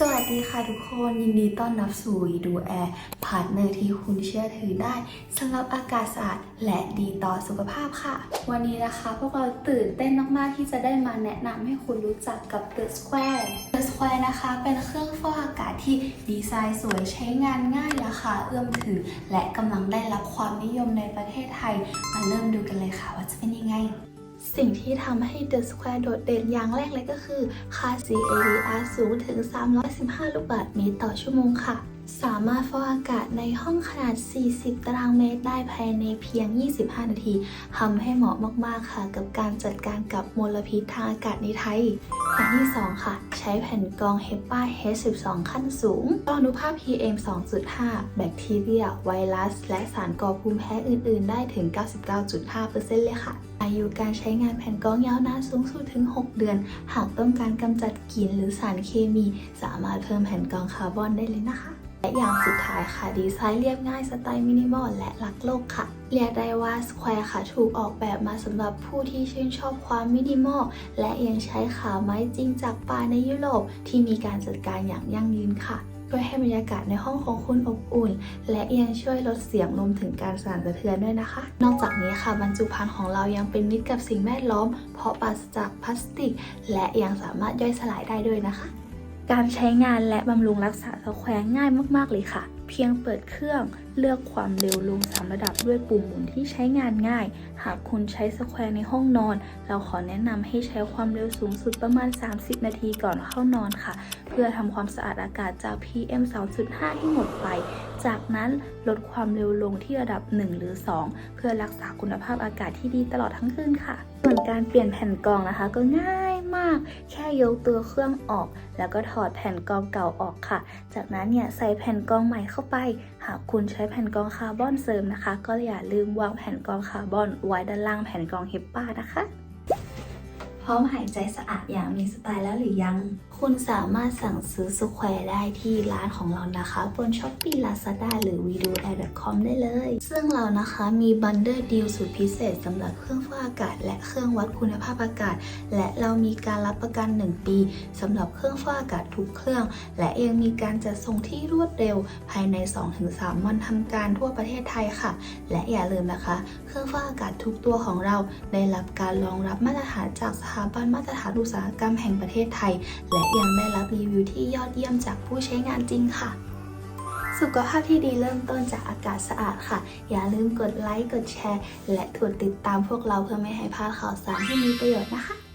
สวัสดีค่ะทุกคนยินดีต้อนรับสู่วีดูแอร์พาร์ทเนอร์ที่คุณเชื่อถือได้สำหรับอากาศสะอาดและดีต่อสุขภาพค่ะ วันนี้นะคะพวกเราตื่นเต้นมากๆที่จะได้มาแนะนำให้คุณรู้จักกับ The Square The Square นะคะเป็นเครื่องฟอกอากาศที่ดีไซน์สวยใช้งานง่ายราคาเอื้อมถึง และกำลังได้รับความนิยมในประเทศไทย มาเริ่มดูกันเลยค่ะว่าจะเป็นยังไง สิ่งที่ทำให้ The Square โดดเด่นอย่างแรกเลยก็คือ ค่า CADR สูงถึง 315 ลูกบาศก์เมตรต่อชั่วโมงค่ะ สามารถฟอกอากาศในห้องขนาด 40 ตารางเมตรได้ภายในเพียง 25 นาทีทำให้เหมาะมาก ๆ ค่ะ กับการจัดการกับมลพิษทางอากาศในไทยอย่ที่ 2 ค่ะ ใช้แผ่นกรอง HEPA H12 ขั้นสูงรองอนุภาพ PM 2.5 แบคทีเรีย ไวรัส และสารก่อภูมิแพ้อื่น ๆ ได้ถึง 99.5%เลยค่ะอายุการใช้งานแผ่นกรองยาวนานสูงสุดถึง 6 เดือน หากต้องการกำจัดกลิ่นหรือสารเคมี สามารถเพิ่มแผ่นกรองคาร์บอนได้เลยนะคะ และอย่างสุดท้ายค่ะ ดีไซน์เรียบง่ายสไตล์มินิมอลและรักโลกค่ะ เรียกได้ว่า Square ค่ะ ถูกออกแบบมาสำหรับผู้ที่ชื่นชอบความมินิมอลและยังใช้ขาไม้จริงจากป่าในยุโรปที่มีการจัดการอย่างยั่งยืนค่ะช่วยให้บรรยากาศในห้องของคุณอบอุ่น และยังช่วยลดเสียงรวมถึงการสั่นสะเทือนด้วยนะคะ นอกจากนี้ค่ะบรรจุภัณฑ์ของเรายังเป็นมิตรกับสิ่งแวดล้อม เพราะปราศจากพลาสติก และยังสามารถย่อยสลายได้ด้วยนะคะ การใช้งานและบำรุงรักษาสแควร์ง่ายมากๆเลยค่ะ เพียงเปิดเครื่องเลือกความเร็วลง 3 ระดับด้วยปุ่มหมุนที่ใช้งานง่าย หากคุณใช้สแควร์ในห้องนอน เราขอแนะนำให้ใช้ความเร็วสูงสุดประมาณ 30 นาทีก่อนเข้านอนค่ะ เพื่อทำความสะอาดอากาศจาก PM 2.5 ให้หมดไป จากนั้นลดความเร็วลงที่ระดับ 1 หรือ 2 เพื่อรักษาคุณภาพอากาศที่ดีตลอดทั้งคืนค่ะ ส่วนการเปลี่ยนแผ่นกรองนะคะก็ง่าย มาก แค่ยกตัวเครื่องออก แล้วก็ถอดแผ่นกรองเก่าออกค่ะ จากนั้นเนี่ยใส่แผ่นกรองใหม่เข้าไป หากคุณใช้แผ่นกรองคาร์บอนเสริมนะคะ ก็อย่าลืมวางแผ่นกรองคาร์บอนไว้ด้านล่างแผ่นกรองเฮปป้านะคะพร้อมหายใจสะอาดอย่างมีสไตล์แล้วหรือยัง คุณสามารถสั่งซื้อสแควร์ได้ที่ร้านของเรานะคะ บน s h อ p e e Lazada หรือ v i d o a i c o m ได้เลย ซึ่งเรานะคะมีบันเดอร์ดีลสุดพิเศษสำหรับเครื่องฟอกอากาศ และเครื่องวัดคุณภาพอากาศ และเรามีการรับประกัน 1 ปีสำหรับเครื่องฟอกอากาศทุกเครื่อง และยังมีการจัดส่งที่รวดเร็วภายใน 2-3 วันทำการทั่วประเทศไทยค่ะ และอย่าลืมนะคะ เครื่องฟอกอากาศทุกตัวของเราได้รับการรองรับมาตรฐานจากสถาบันมาตรฐานอุตสาหกรรมแห่งประเทศไทย และยังได้รับรีวิวที่ยอดเยี่ยมจากผู้ใช้งานจริงค่ะ สุขภาพที่ดีเริ่มต้นจากอากาศสะอาดค่ะ อย่าลืมกดไลค์ กดแชร์ และกดติดตามพวกเราเพื่อไม่ให้พลาดข่าวสารที่มีประโยชน์นะคะ